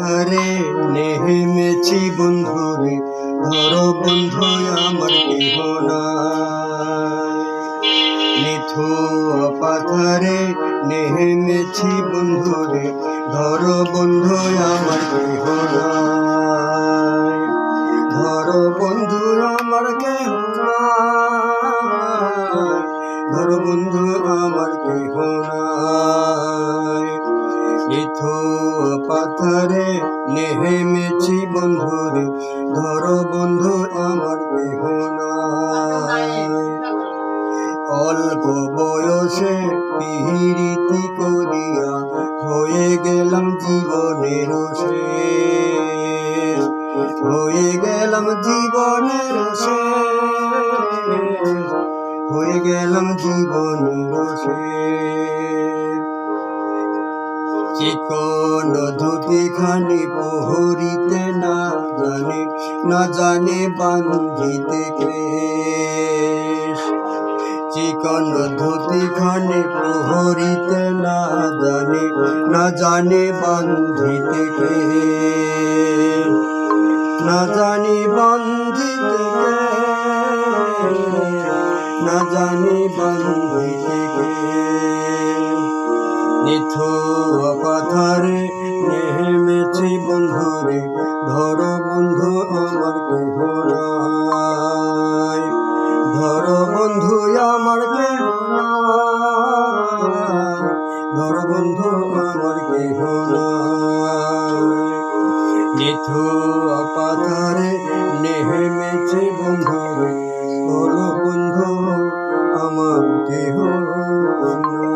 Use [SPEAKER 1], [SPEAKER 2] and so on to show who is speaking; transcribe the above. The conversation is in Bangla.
[SPEAKER 1] পাথারে নেহেমেছি বন্ধুরে ধরো বন্ধু আমার কেহ নিথু পাথারে নেহেমেছি বন্ধুরে ধরো বন্ধু আমার কেহ ধরো বন্ধু আমার কেহ ধরো বন্ধু আমার কেহ নাই। নিথু পাথারে নেহেমেছি বন্ধুরে, ধরো বন্ধু আমার কেহ নাই অল্প বয়সে পিহিরিতি করিয়া হয়ে গেলাম জীবনের হয়ে গেলাম জীবনের হয়ে গেলাম জীবনের শেষ। চিকন ধুতি খানি প্রহরিতে না জানে না জানে বান্ধিতে চিকন ধুতি খানি প্রহরিতে না জানে না জানে বান্ধিতে না জানি বান্ধিতে না জানি বান্ধিতে কেশ পাথারে নেমেছি বন্ধুরে ধর বন্ধু আমার কেহ ধর বন্ধু আমার ধর বন্ধু আমার কেহ নিথু পাথারে নেমেছি বন্ধুরে ধর বন্ধু আমার কেহ নাই